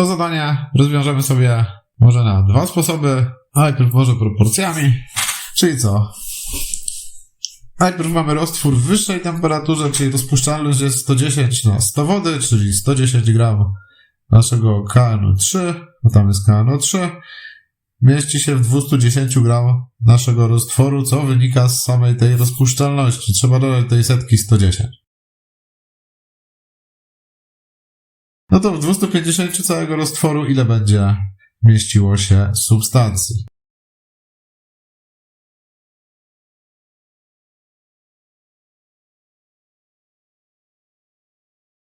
To zadanie rozwiążemy sobie może na dwa sposoby, najpierw może proporcjami. Czyli co? Najpierw mamy roztwór w wyższej temperaturze, czyli rozpuszczalność jest 110 na 100 wody, czyli 110 gram naszego KNO3, bo tam jest KNO3, mieści się w 210 gram naszego roztworu, co wynika z samej tej rozpuszczalności. Trzeba dodać tej setki 110. No to w 250 całego roztworu ile będzie mieściło się substancji?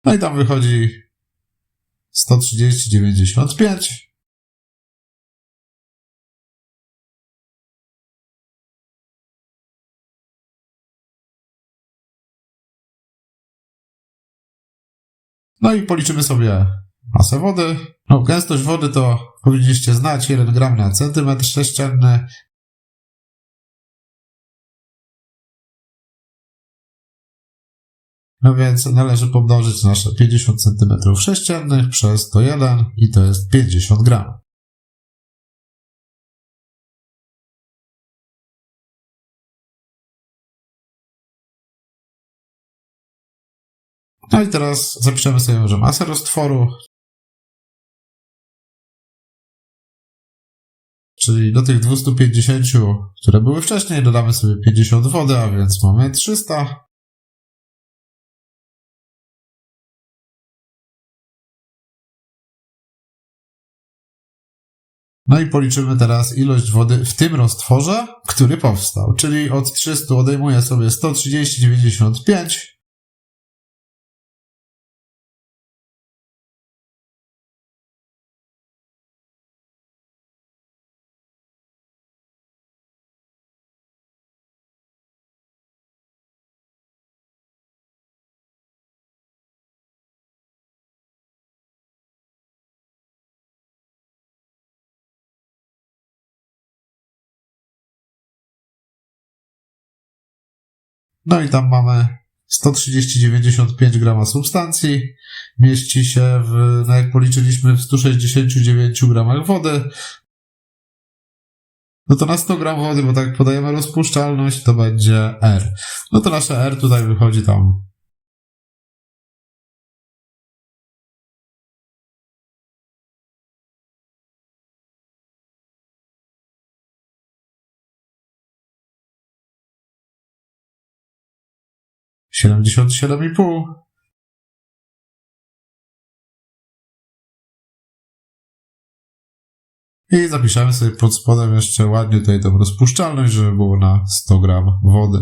No i tam wychodzi 130,95. No i policzymy sobie masę wody. No, gęstość wody to powinniście znać 1 gram na centymetr sześcienny. No więc należy pomnożyć nasze 50 cm sześciennych przez to 1 i to jest 50 gram. No i teraz zapiszemy sobie może masę roztworu. Czyli do tych 250, które były wcześniej, dodamy sobie 50 wody, a więc mamy 300. No i policzymy teraz ilość wody w tym roztworze, który powstał. Czyli od 300 odejmuję sobie 130,95. No i tam mamy 130,95 grama substancji. Mieści się w, no jak policzyliśmy, w 169 gramach wody. No to na 100 gram wody, bo tak podajemy rozpuszczalność, to będzie R. No to nasze R tutaj wychodzi tam siedemdziesiąt siedem i pół. I zapiszemy sobie pod spodem jeszcze ładnie tutaj tą rozpuszczalność, żeby było na 100 gram wody.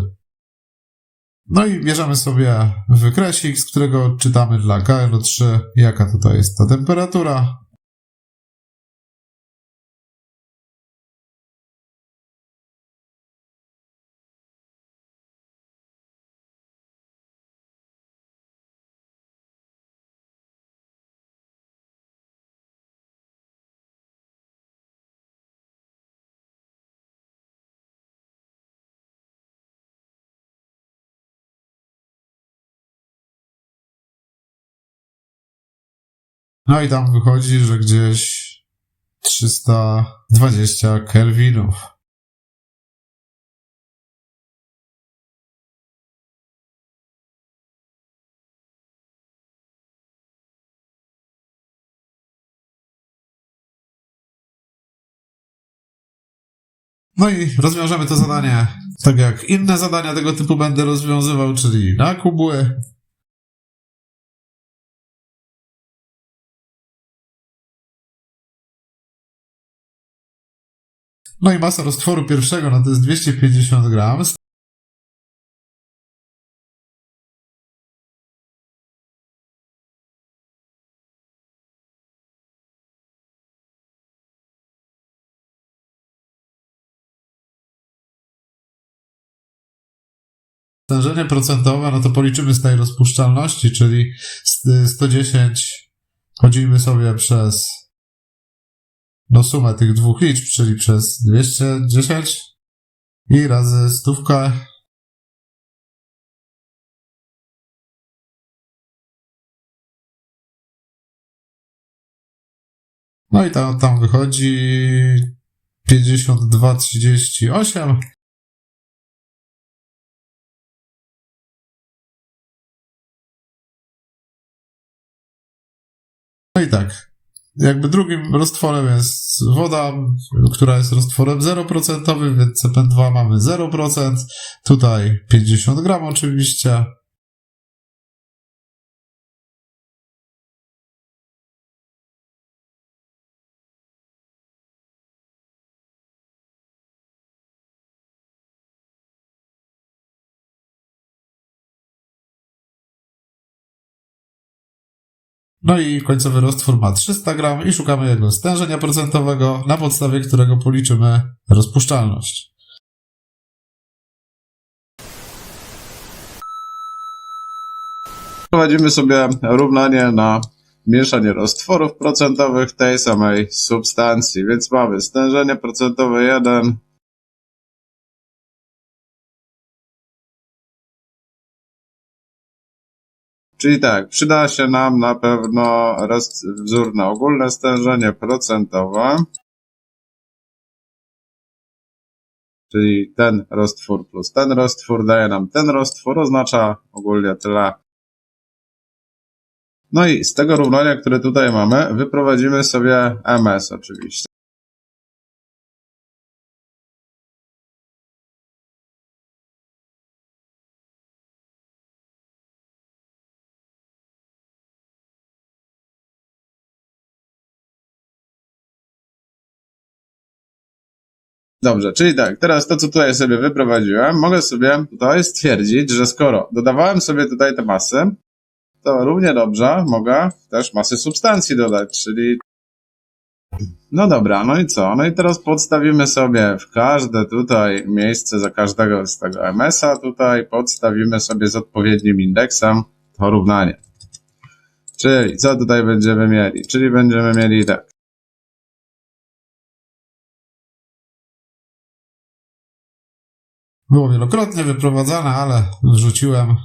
No i bierzemy sobie wykresik, z którego odczytamy dla KNO3, jaka tutaj jest ta temperatura. No i tam wychodzi, że gdzieś 320 kelwinów. No i rozwiążemy to zadanie tak jak inne zadania tego typu będę rozwiązywał, czyli na kubły, No i masa roztworu pierwszego, no to jest 250 gram. Stężenie procentowe, no to policzymy z tej rozpuszczalności, czyli st- 110 chodzimy sobie przez no sumę tych dwóch liczb, czyli przez 210 i razy stówkę No i tam, tam wychodzi 52,38. No i tak. Jakby drugim roztworem jest woda, która jest roztworem 0%, więc CPN2 mamy 0%. Tutaj 50 gram oczywiście. No i końcowy roztwór ma 300 gram i szukamy jego stężenia procentowego, na podstawie którego policzymy rozpuszczalność. Prowadzimy sobie równanie na mieszanie roztworów procentowych tej samej substancji, więc mamy stężenie procentowe 1 Czyli tak, przyda się nam na pewno roz, wzór na ogólne stężenie procentowe. Czyli ten roztwór plus ten roztwór daje nam ten roztwór, oznacza ogólnie tyle. No i z tego równania, które tutaj mamy, wyprowadzimy sobie MS oczywiście. Dobrze, czyli tak, teraz to, co tutaj sobie wyprowadziłem, mogę sobie tutaj stwierdzić, że skoro dodawałem sobie tutaj te masy, to równie dobrze mogę też masy substancji dodać, czyli no dobra, no i co? No i teraz podstawimy sobie w każde tutaj miejsce za każdego z tego MS-a tutaj podstawimy sobie z odpowiednim indeksem to równanie. Czyli co tutaj będziemy mieli? Czyli będziemy mieli tak. Było wielokrotnie wyprowadzane, ale wrzuciłem.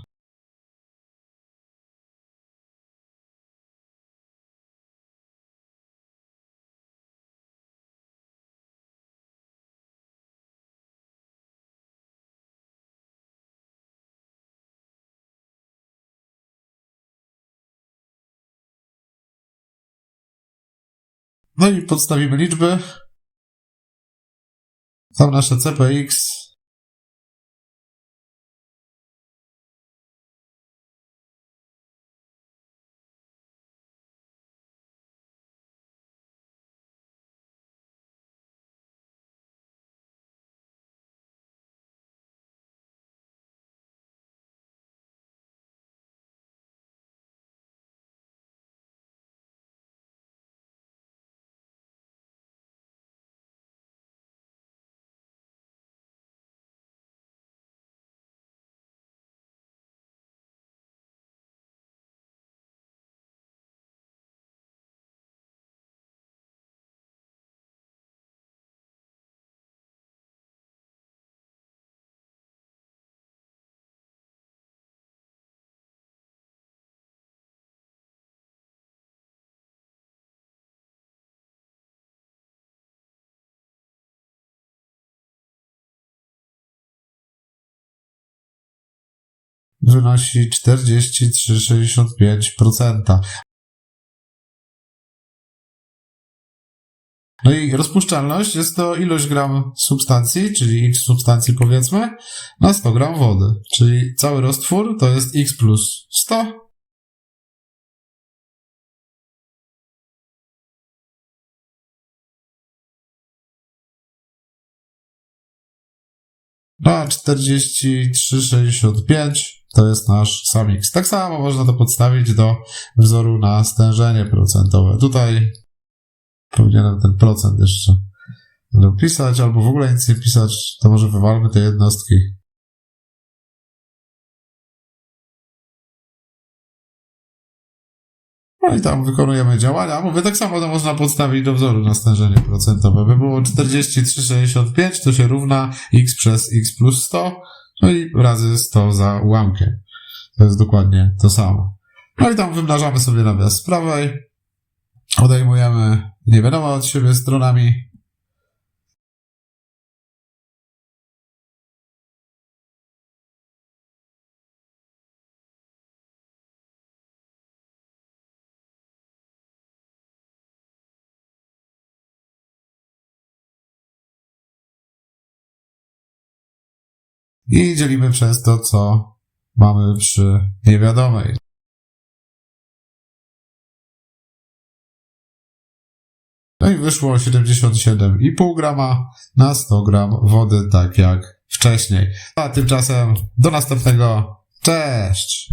No i podstawimy liczby. Tam nasze CPX wynosi 43,65%. No i rozpuszczalność jest to ilość gram substancji, czyli x substancji powiedzmy, na 100 gram wody. Czyli cały roztwór to jest x plus 100 na 43,65 to jest nasz sam x. Tak samo można to podstawić do wzoru na stężenie procentowe. Tutaj powinienem ten procent jeszcze dopisać, albo w ogóle nic nie pisać, to może wywalmy te jednostki. No i tam wykonujemy działania. Mówię, tak samo to można podstawić do wzoru na stężenie procentowe. By było 43,65, to się równa x przez x plus 100, no i razy 100 za ułamkiem. To jest dokładnie to samo. No i tam wymnażamy sobie nawias z prawej, odejmujemy, nie wiadomo od siebie stronami. I dzielimy przez to, co mamy przy niewiadomej. No i wyszło 77,5 grama na 100 gram wody, tak jak wcześniej. A tymczasem do następnego. Cześć!